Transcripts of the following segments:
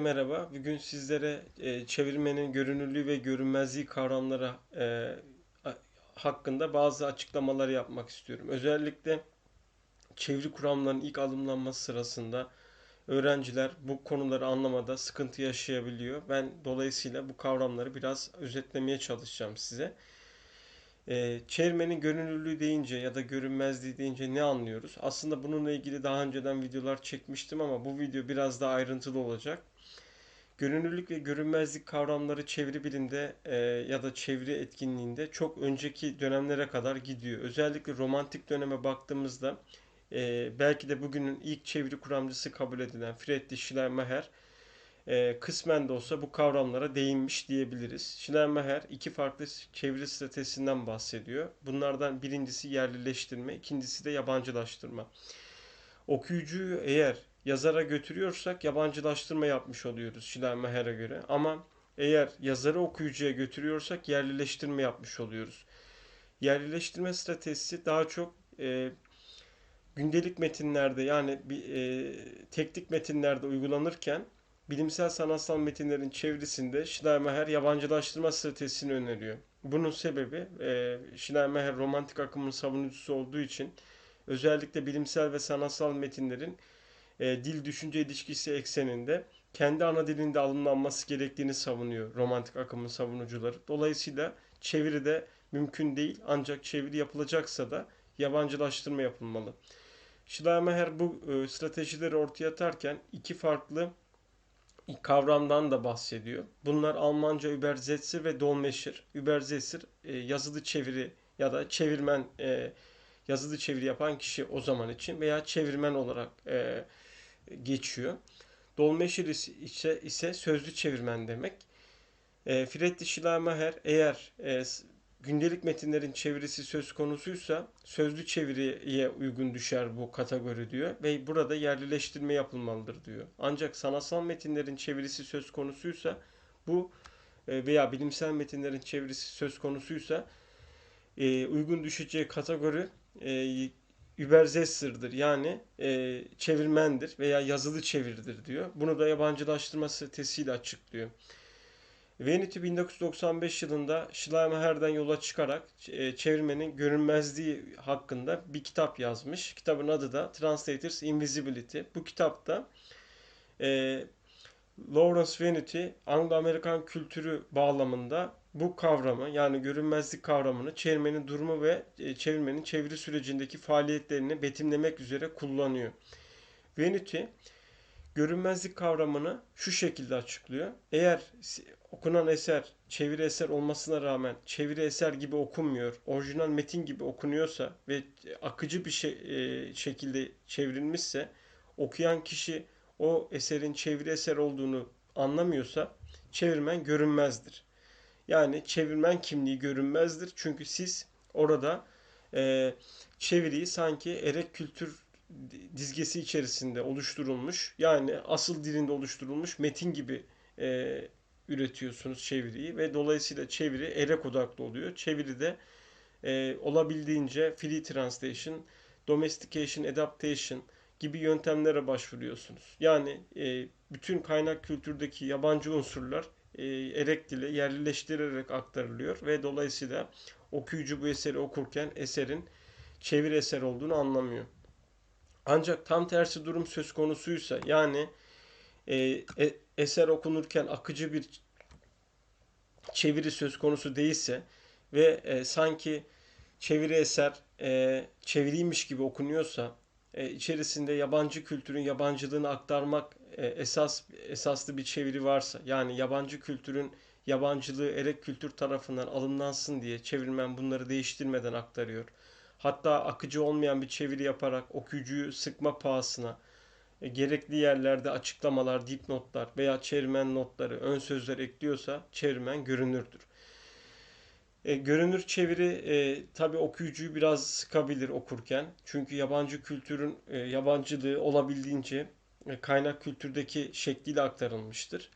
merhaba. Bugün sizlere e, çevirmenin görünürlüğü ve görünmezliği kavramları e, hakkında bazı açıklamalar yapmak istiyorum. Özellikle çeviri kuramlarının ilk alımlanması sırasında öğrenciler bu konuları anlamada sıkıntı yaşayabiliyor. Ben dolayısıyla bu kavramları biraz özetlemeye çalışacağım size. E, çevirmenin görünürlüğü deyince ya da görünmezliği deyince ne anlıyoruz? Aslında bununla ilgili daha önceden videolar çekmiştim ama bu video biraz daha ayrıntılı olacak. Görünürlük ve görünmezlik kavramları çeviri bilimde e, ya da çeviri etkinliğinde çok önceki dönemlere kadar gidiyor. Özellikle romantik döneme baktığımızda e, belki de bugünün ilk çeviri kuramcısı kabul edilen Friedrich Schleiermacher e, kısmen de olsa bu kavramlara değinmiş diyebiliriz. Schleiermacher iki farklı çeviri stratejisinden bahsediyor. Bunlardan birincisi yerlileştirme, ikincisi de yabancılaştırma. Okuyucuyu eğer yazara götürüyorsak yabancılaştırma yapmış oluyoruz Schleiermacher'e göre. Ama eğer yazarı okuyucuya götürüyorsak yerlileştirme yapmış oluyoruz. Yerlileştirme stratejisi daha çok e, gündelik metinlerde yani e, teknik metinlerde uygulanırken bilimsel sanatsal metinlerin çevirisinde Schleiermacher yabancılaştırma stratejisini öneriyor. Bunun sebebi e, Schleiermacher romantik akımın savunucusu olduğu için özellikle bilimsel ve sanatsal metinlerin e, dil düşünce ilişkisi ekseninde kendi ana dilinde alınlanması gerektiğini savunuyor romantik akımın savunucuları. Dolayısıyla çeviri de mümkün değil ancak çeviri yapılacaksa da yabancılaştırma yapılmalı. Schleiermacher bu e, stratejileri ortaya atarken iki farklı kavramdan da bahsediyor. Bunlar Almanca Übersetzer ve Dolmetscher. Übersetzer e, yazılı çeviri ya da çevirmen e, yazılı çeviri yapan kişi o zaman için veya çevirmen olarak e, geçiyor. Dolmetscher ise, ise sözlü çevirmen demek. E, Friedrich Schleiermacher eğer e, gündelik metinlerin çevirisi söz konusuysa sözlü çeviriye uygun düşer bu kategori diyor ve burada yerlileştirme yapılmalıdır diyor. Ancak sanatsal metinlerin çevirisi söz konusuysa bu e, veya bilimsel metinlerin çevirisi söz konusuysa e, uygun düşeceği kategori e, Übersetzer'dır yani çevirmendir veya yazılı çeviridir diyor. Bunu da yabancılaştırma stratejisiyle açıklıyor. Vanity 1995 yılında Schleiermacher'den yola çıkarak e, çevirmenin görünmezliği hakkında bir kitap yazmış. Kitabın adı da Translators Invisibility. Bu kitapta e, Lawrence Vanity Anglo-Amerikan kültürü bağlamında bu kavramı yani görünmezlik kavramını çevirmenin durumu ve e, çevirmenin çeviri sürecindeki faaliyetlerini betimlemek üzere kullanıyor. Vanity görünmezlik kavramını şu şekilde açıklıyor. Eğer okunan eser çeviri eser olmasına rağmen çeviri eser gibi okunmuyor, orijinal metin gibi okunuyorsa ve akıcı bir şey, e, şekilde çevrilmişse okuyan kişi o eserin çeviri eser olduğunu anlamıyorsa çevirmen görünmezdir. Yani çevirmen kimliği görünmezdir. Çünkü siz orada e, çeviriyi sanki erek kültür dizgesi içerisinde oluşturulmuş yani asıl dilinde oluşturulmuş metin gibi e, üretiyorsunuz çeviriyi ve dolayısıyla çeviri erek odaklı oluyor. Çeviri de e, olabildiğince free translation, domestication, adaptation gibi yöntemlere başvuruyorsunuz. Yani e, bütün kaynak kültürdeki yabancı unsurlar e, erek dile yerleştirerek aktarılıyor ve dolayısıyla okuyucu bu eseri okurken eserin çeviri eser olduğunu anlamıyor. Ancak tam tersi durum söz konusuysa yani e, e, eser okunurken akıcı bir çeviri söz konusu değilse ve e, sanki çeviri eser e, çeviriymiş gibi okunuyorsa e, içerisinde yabancı kültürün yabancılığını aktarmak e, esas esaslı bir çeviri varsa yani yabancı kültürün yabancılığı erek kültür tarafından alımlansın diye çevirmen bunları değiştirmeden aktarıyor. Hatta akıcı olmayan bir çeviri yaparak okuyucuyu sıkma pahasına e, gerekli yerlerde açıklamalar, dipnotlar veya çevirmen notları, ön sözler ekliyorsa çevirmen görünürdür. E, görünür çeviri e, tabi okuyucuyu biraz sıkabilir okurken. Çünkü yabancı kültürün e, yabancılığı olabildiğince e, kaynak kültürdeki şekliyle aktarılmıştır.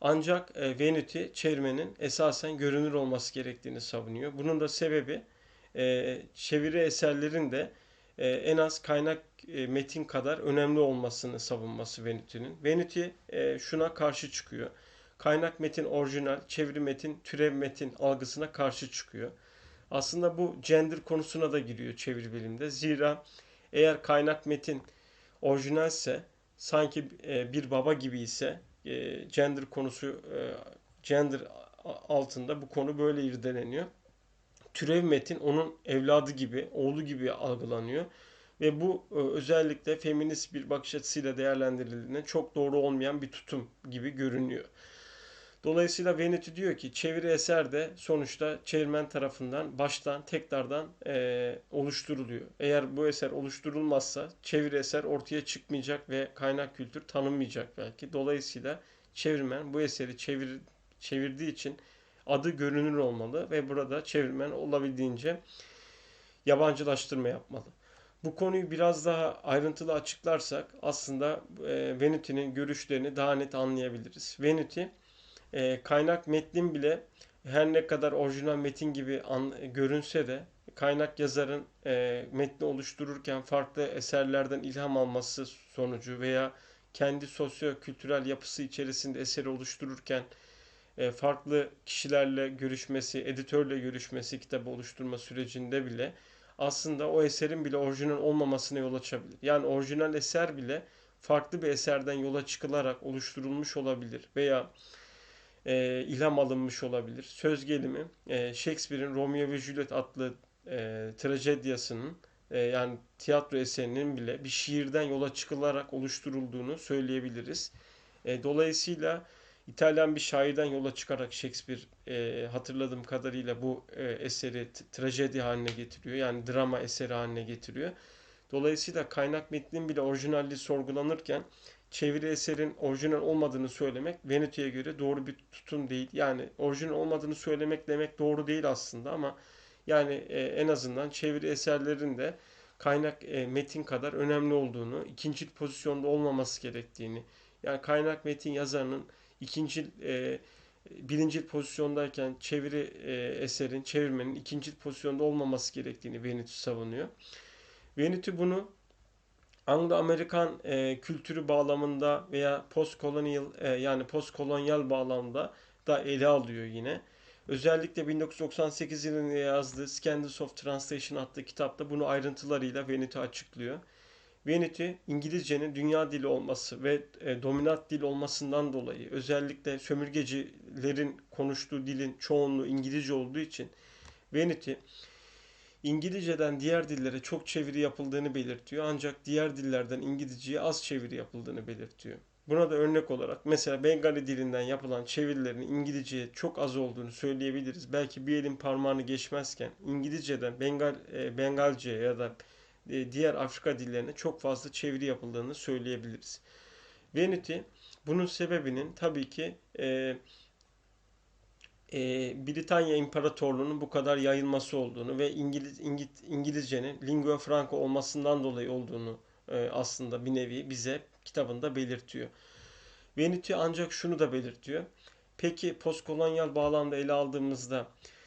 Ancak e, Vanity çevirmenin esasen görünür olması gerektiğini savunuyor. Bunun da sebebi e, çeviri eserlerin de e, en az kaynak e, metin kadar önemli olmasını savunması Venuti'nin. Venuti e, şuna karşı çıkıyor. Kaynak metin orijinal, çeviri metin, türev metin algısına karşı çıkıyor. Aslında bu gender konusuna da giriyor çeviri bilimde. Zira eğer kaynak metin orijinalse sanki e, bir baba gibi ise e, gender konusu e, gender altında bu konu böyle irdeleniyor. Türev metin onun evladı gibi, oğlu gibi algılanıyor. Ve bu özellikle feminist bir bakış açısıyla değerlendirildiğinde çok doğru olmayan bir tutum gibi görünüyor. Dolayısıyla Venetti diyor ki çeviri eser de sonuçta çevirmen tarafından baştan tekrardan e, oluşturuluyor. Eğer bu eser oluşturulmazsa çeviri eser ortaya çıkmayacak ve kaynak kültür tanınmayacak belki. Dolayısıyla çevirmen bu eseri çevir, çevirdiği için adı görünür olmalı ve burada çevirmen olabildiğince yabancılaştırma yapmalı. Bu konuyu biraz daha ayrıntılı açıklarsak aslında e, Venuti'nin görüşlerini daha net anlayabiliriz. Venuti e, kaynak metnin bile her ne kadar orijinal metin gibi görünse de kaynak yazarın e, metni oluştururken farklı eserlerden ilham alması sonucu veya kendi sosyo-kültürel yapısı içerisinde eseri oluştururken farklı kişilerle görüşmesi, editörle görüşmesi, kitabı oluşturma sürecinde bile aslında o eserin bile orijinal olmamasına yol açabilir. Yani orijinal eser bile farklı bir eserden yola çıkılarak oluşturulmuş olabilir veya e, ilham alınmış olabilir. Söz gelimi e, Shakespeare'in Romeo ve Juliet adlı e, trajedyasının e, yani tiyatro eserinin bile bir şiirden yola çıkılarak oluşturulduğunu söyleyebiliriz. E, dolayısıyla İtalyan bir şairden yola çıkarak Shakespeare e, hatırladığım kadarıyla bu e, eseri trajedi haline getiriyor. Yani drama eseri haline getiriyor. Dolayısıyla kaynak metnin bile orijinalliği sorgulanırken çeviri eserin orijinal olmadığını söylemek Venuti'ye göre doğru bir tutum değil. Yani orijinal olmadığını söylemek demek doğru değil aslında ama yani e, en azından çeviri eserlerin de kaynak e, metin kadar önemli olduğunu, ikinci pozisyonda olmaması gerektiğini, yani kaynak metin yazarının ikinci e, birinci pozisyondayken çeviri e, eserin, çevirmenin ikinci pozisyonda olmaması gerektiğini Venuti savunuyor. Venuti bunu Anglo-Amerikan e, kültürü bağlamında veya postkolonyal e, yani postkolonyal bağlamda da ele alıyor yine. Özellikle 1998 yılında yazdığı Scandals of Translation adlı kitapta bunu ayrıntılarıyla Venuti açıklıyor. Venuti İngilizcenin dünya dili olması ve e, dominant dil olmasından dolayı özellikle sömürgecilerin konuştuğu dilin çoğunluğu İngilizce olduğu için Venuti İngilizceden diğer dillere çok çeviri yapıldığını belirtiyor ancak diğer dillerden İngilizceye az çeviri yapıldığını belirtiyor. Buna da örnek olarak mesela Bengali dilinden yapılan çevirilerin İngilizceye çok az olduğunu söyleyebiliriz. Belki bir elin parmağını geçmezken İngilizceden Bengal, e, Bengalce'ye ya da diğer Afrika dillerine çok fazla çeviri yapıldığını söyleyebiliriz. Venuti bunun sebebinin tabii ki e, e, Britanya İmparatorluğu'nun bu kadar yayılması olduğunu ve İngiliz, İngiliz İngilizcenin lingua franca olmasından dolayı olduğunu e, aslında bir nevi bize kitabında belirtiyor. Venuti ancak şunu da belirtiyor. Peki postkolonyal bağlamda ele aldığımızda e,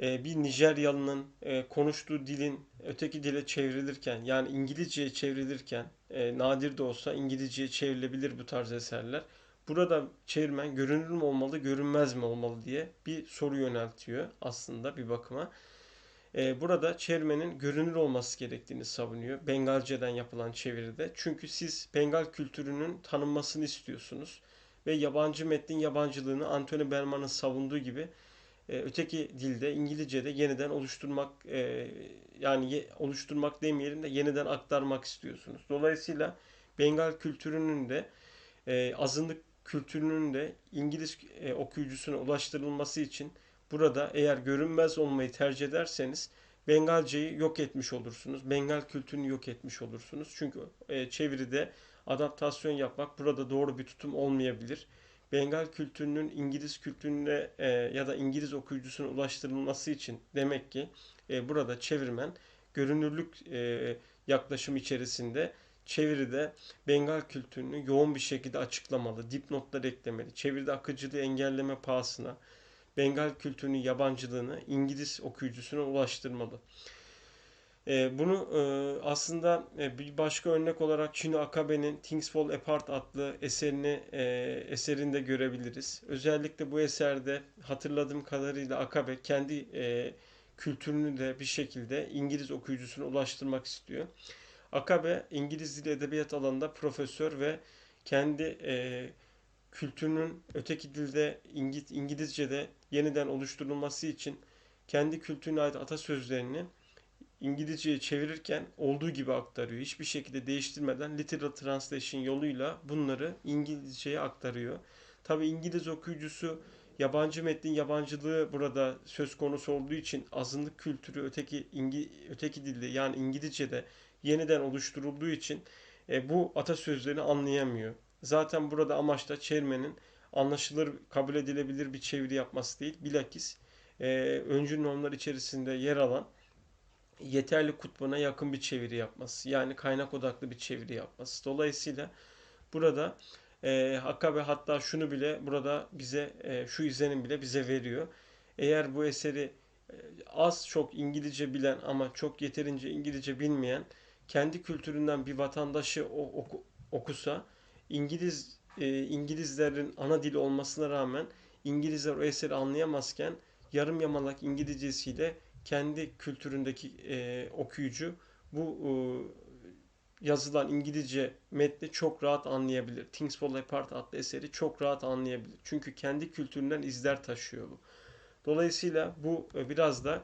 bir Nijeryalı'nın e, konuştuğu dilin öteki dile çevrilirken yani İngilizceye çevrilirken e, nadir de olsa İngilizceye çevrilebilir bu tarz eserler. Burada çevirmen görünür mü olmalı, görünmez mi olmalı diye bir soru yöneltiyor aslında bir bakıma. Burada çevirmenin görünür olması gerektiğini savunuyor. Bengalce'den yapılan çeviride. Çünkü siz Bengal kültürünün tanınmasını istiyorsunuz. Ve yabancı metnin yabancılığını Anthony Berman'ın savunduğu gibi e, öteki dilde İngilizce'de yeniden oluşturmak e, yani oluşturmak demeyelim de yeniden aktarmak istiyorsunuz. Dolayısıyla Bengal kültürünün de e, azınlık kültürünün de İngiliz okuyucusuna ulaştırılması için burada eğer görünmez olmayı tercih ederseniz Bengalceyi yok etmiş olursunuz. Bengal kültürünü yok etmiş olursunuz. Çünkü çeviride adaptasyon yapmak burada doğru bir tutum olmayabilir. Bengal kültürünün İngiliz kültürüne e, ya da İngiliz okuyucusuna ulaştırılması için demek ki e, burada çevirmen görünürlük e, yaklaşım içerisinde çeviride Bengal kültürünü yoğun bir şekilde açıklamalı, dipnotlar eklemeli, çeviride akıcılığı engelleme pahasına Bengal kültürünün yabancılığını İngiliz okuyucusuna ulaştırmalı. E, bunu e, aslında e, bir başka örnek olarak Chino Akabe'nin Things Fall Apart adlı eserini e, eserinde görebiliriz. Özellikle bu eserde hatırladığım kadarıyla Akabe kendi kültürünü de bir şekilde İngiliz okuyucusuna ulaştırmak istiyor. Akabe İngiliz Dili Edebiyat alanında profesör ve kendi e, kültürünün öteki dilde İngiz, İngilizce'de yeniden oluşturulması için kendi kültürüne ait atasözlerini İngilizceye çevirirken olduğu gibi aktarıyor. Hiçbir şekilde değiştirmeden literal translation yoluyla bunları İngilizceye aktarıyor. Tabi İngiliz okuyucusu yabancı metnin yabancılığı burada söz konusu olduğu için azınlık kültürü öteki İngi, öteki dilde yani İngilizce'de yeniden oluşturulduğu için e, bu atasözlerini anlayamıyor. Zaten burada amaç da çevirmenin anlaşılır, kabul edilebilir bir çeviri yapması değil. Bilakis e, öncü normlar içerisinde yer alan yeterli kutbuna yakın bir çeviri yapması. Yani kaynak odaklı bir çeviri yapması. Dolayısıyla burada e, Hakkabe hatta şunu bile burada bize e, şu izlenim bile bize veriyor. Eğer bu eseri e, az çok İngilizce bilen ama çok yeterince İngilizce bilmeyen kendi kültüründen bir vatandaşı oku, okusa İngiliz e, İngilizlerin ana dili olmasına rağmen İngilizler o eseri anlayamazken yarım yamalak İngilizcesiyle kendi kültüründeki e, okuyucu bu e, yazılan İngilizce metni çok rahat anlayabilir. Things Fall Apart adlı eseri çok rahat anlayabilir. Çünkü kendi kültüründen izler taşıyor bu. Dolayısıyla bu e, biraz da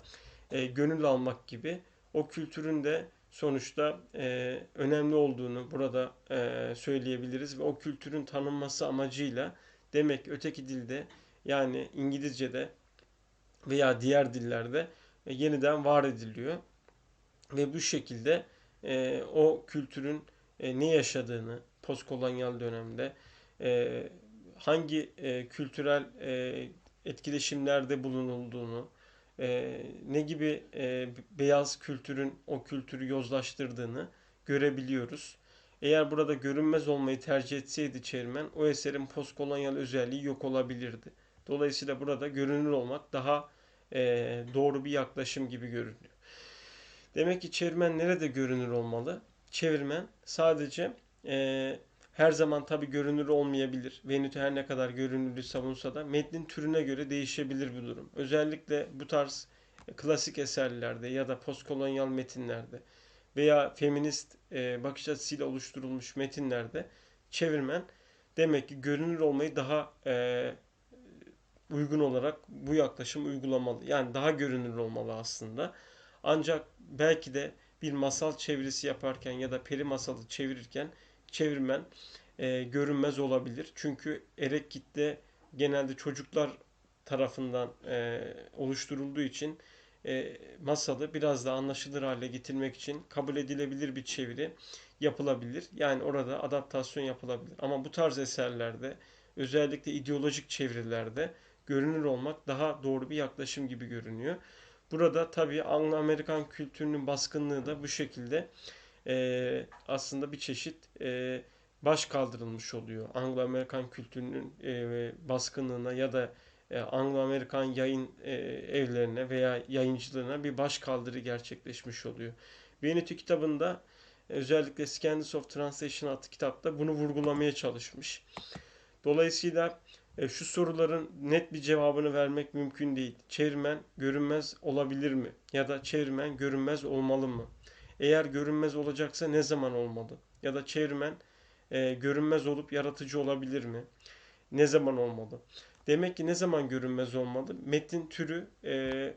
e, gönül almak gibi o kültürün de sonuçta e, önemli olduğunu burada e, söyleyebiliriz ve o kültürün tanınması amacıyla demek öteki dilde yani İngilizce'de veya diğer dillerde yeniden var ediliyor. Ve bu şekilde e, o kültürün e, ne yaşadığını postkolonyal dönemde e, hangi e, kültürel e, etkileşimlerde bulunulduğunu e, ne gibi e, beyaz kültürün o kültürü yozlaştırdığını görebiliyoruz. Eğer burada görünmez olmayı tercih etseydi çevirmen o eserin postkolonyal özelliği yok olabilirdi. Dolayısıyla burada görünür olmak daha e, doğru bir yaklaşım gibi görünüyor. Demek ki çevirmen nerede görünür olmalı? Çevirmen sadece e, her zaman tabi görünür olmayabilir. Venütü her ne kadar görünürlüğü savunsa da metnin türüne göre değişebilir bu durum. Özellikle bu tarz klasik eserlerde ya da postkolonyal metinlerde veya feminist e, bakış açısıyla oluşturulmuş metinlerde çevirmen demek ki görünür olmayı daha e, uygun olarak bu yaklaşım uygulamalı. Yani daha görünür olmalı aslında. Ancak belki de bir masal çevirisi yaparken ya da peri masalı çevirirken çevirmen e, görünmez olabilir. Çünkü erek kitle genelde çocuklar tarafından e, oluşturulduğu için e, masalı biraz daha anlaşılır hale getirmek için kabul edilebilir bir çeviri yapılabilir. Yani orada adaptasyon yapılabilir. Ama bu tarz eserlerde özellikle ideolojik çevirilerde görünür olmak daha doğru bir yaklaşım gibi görünüyor. Burada tabii Anglo-Amerikan kültürünün baskınlığı da bu şekilde e, aslında bir çeşit e, baş kaldırılmış oluyor. Anglo-Amerikan kültürünün e, baskınlığına ya da e, Anglo-Amerikan yayın e, evlerine veya yayıncılığına bir baş kaldırı gerçekleşmiş oluyor. Veneti kitabında özellikle Scandals of Translation adlı kitapta bunu vurgulamaya çalışmış. Dolayısıyla e, şu soruların net bir cevabını vermek mümkün değil. Çevirmen görünmez olabilir mi? Ya da çevirmen görünmez olmalı mı? Eğer görünmez olacaksa ne zaman olmalı? Ya da çevirmen e, görünmez olup yaratıcı olabilir mi? Ne zaman olmalı? Demek ki ne zaman görünmez olmalı? Metin türü e,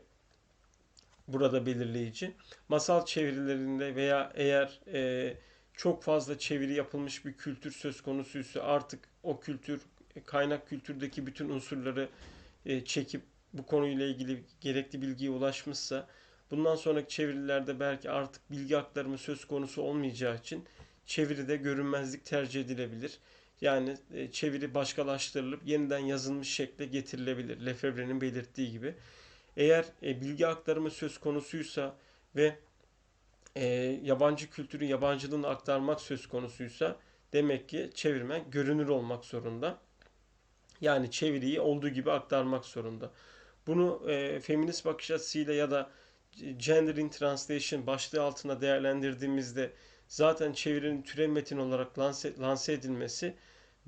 burada belirleyici. Masal çevirilerinde veya eğer e, çok fazla çeviri yapılmış bir kültür söz konusuysa artık o kültür kaynak kültürdeki bütün unsurları e, çekip bu konuyla ilgili gerekli bilgiye ulaşmışsa bundan sonraki çevirilerde belki artık bilgi aktarımı söz konusu olmayacağı için çeviride görünmezlik tercih edilebilir. Yani e, çeviri başkalaştırılıp yeniden yazılmış şekle getirilebilir. Lefebvre'nin belirttiği gibi. Eğer e, bilgi aktarımı söz konusuysa ve e, yabancı kültürün yabancılığını aktarmak söz konusuysa demek ki çevirmen görünür olmak zorunda. Yani çeviriyi olduğu gibi aktarmak zorunda. Bunu e, feminist bakış açısıyla ya da Gender in Translation başlığı altına değerlendirdiğimizde zaten çevirinin türev metin olarak lanse, lanse edilmesi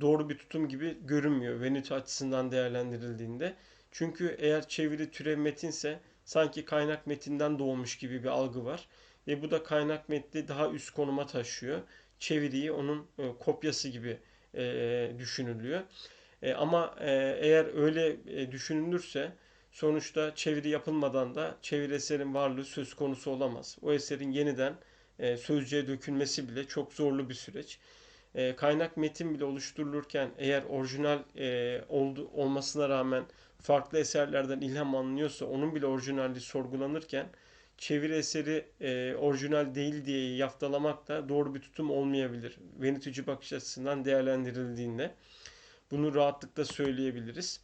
doğru bir tutum gibi görünmüyor Veneto açısından değerlendirildiğinde. Çünkü eğer çeviri türev metinse sanki kaynak metinden doğmuş gibi bir algı var. Ve bu da kaynak metni daha üst konuma taşıyor. Çeviriyi onun e, kopyası gibi e, düşünülüyor. E, ama e, eğer öyle e, düşünülürse sonuçta çeviri yapılmadan da çeviri eserin varlığı söz konusu olamaz. O eserin yeniden e, sözcüğe dökülmesi bile çok zorlu bir süreç. E, kaynak metin bile oluşturulurken eğer orijinal e, oldu, olmasına rağmen farklı eserlerden ilham alınıyorsa onun bile orijinalliği sorgulanırken çeviri eseri e, orijinal değil diye yaftalamak da doğru bir tutum olmayabilir. Venitücü bakış açısından değerlendirildiğinde bunu rahatlıkla söyleyebiliriz.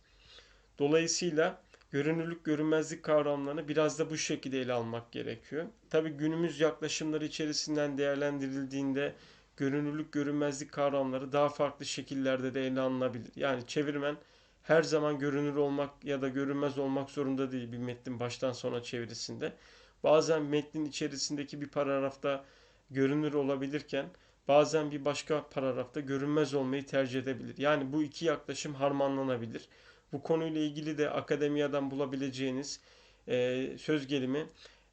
Dolayısıyla görünürlük görünmezlik kavramlarını biraz da bu şekilde ele almak gerekiyor. Tabi günümüz yaklaşımları içerisinden değerlendirildiğinde görünürlük görünmezlik kavramları daha farklı şekillerde de ele alınabilir. Yani çevirmen her zaman görünür olmak ya da görünmez olmak zorunda değil bir metnin baştan sona çevirisinde. Bazen metnin içerisindeki bir paragrafta görünür olabilirken bazen bir başka paragrafta görünmez olmayı tercih edebilir. Yani bu iki yaklaşım harmanlanabilir. Bu konuyla ilgili de akademiyadan bulabileceğiniz e, söz gelimi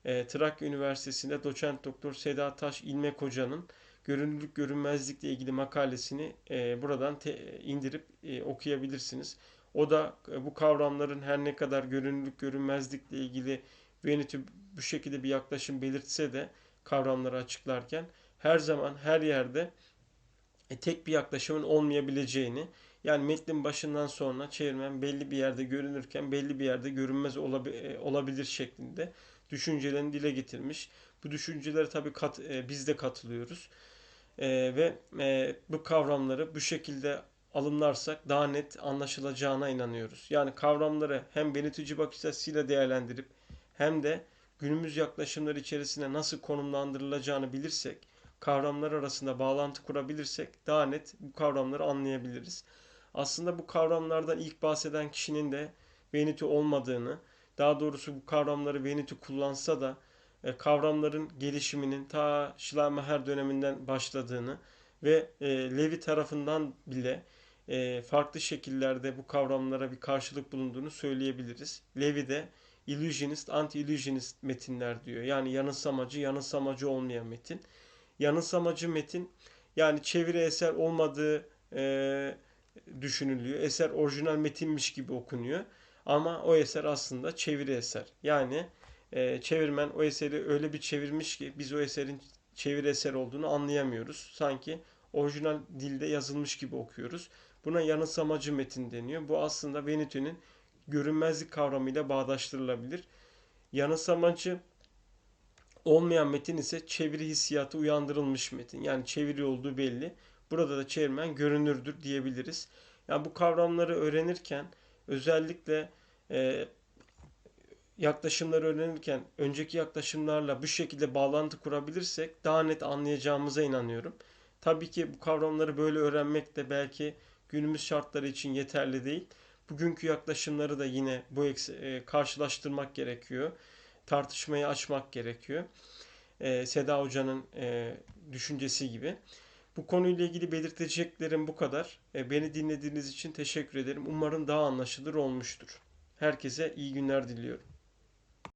e, Trakya Üniversitesi'nde doçent doktor Seda Taş İlmek Hoca'nın görünürlük görünmezlikle ilgili makalesini e, buradan te, indirip e, okuyabilirsiniz. O da e, bu kavramların her ne kadar görünürlük görünmezlikle ilgili Venütü bu şekilde bir yaklaşım belirtse de kavramları açıklarken her zaman her yerde e, tek bir yaklaşımın olmayabileceğini yani metnin başından sonra çevirmen belli bir yerde görünürken belli bir yerde görünmez olabi- olabilir şeklinde düşüncelerini dile getirmiş. Bu düşüncelere tabii kat, e, biz de katılıyoruz. E, ve e, bu kavramları bu şekilde alımlarsak daha net anlaşılacağına inanıyoruz. Yani kavramları hem Benetici bakış açısıyla değerlendirip hem de günümüz yaklaşımları içerisine nasıl konumlandırılacağını bilirsek, kavramlar arasında bağlantı kurabilirsek daha net bu kavramları anlayabiliriz. Aslında bu kavramlardan ilk bahseden kişinin de Venütü olmadığını, daha doğrusu bu kavramları Venütü kullansa da e, kavramların gelişiminin ta Schleiermacher döneminden başladığını ve e, Levi tarafından bile e, farklı şekillerde bu kavramlara bir karşılık bulunduğunu söyleyebiliriz. Levi de illusionist, anti-illusionist metinler diyor. Yani yanılsamacı, yanılsamacı olmayan metin. Yanılsamacı metin yani çeviri eser olmadığı e, düşünülüyor. Eser orijinal metinmiş gibi okunuyor. Ama o eser aslında çeviri eser. Yani e, çevirmen o eseri öyle bir çevirmiş ki biz o eserin çeviri eser olduğunu anlayamıyoruz. Sanki orijinal dilde yazılmış gibi okuyoruz. Buna yanılsamacı metin deniyor. Bu aslında Venütü'nün görünmezlik kavramıyla bağdaştırılabilir. Yanılsamacı olmayan metin ise çeviri hissiyatı uyandırılmış metin. Yani çeviri olduğu belli. Burada da çevirmen görünürdür diyebiliriz. Yani bu kavramları öğrenirken özellikle e, yaklaşımları öğrenirken önceki yaklaşımlarla bu şekilde bağlantı kurabilirsek daha net anlayacağımıza inanıyorum. Tabii ki bu kavramları böyle öğrenmek de belki günümüz şartları için yeterli değil. Bugünkü yaklaşımları da yine bu e, karşılaştırmak gerekiyor. Tartışmayı açmak gerekiyor. E, Seda Hoca'nın e, düşüncesi gibi. Bu konuyla ilgili belirteceklerim bu kadar. E, beni dinlediğiniz için teşekkür ederim. Umarım daha anlaşılır olmuştur. Herkese iyi günler diliyorum.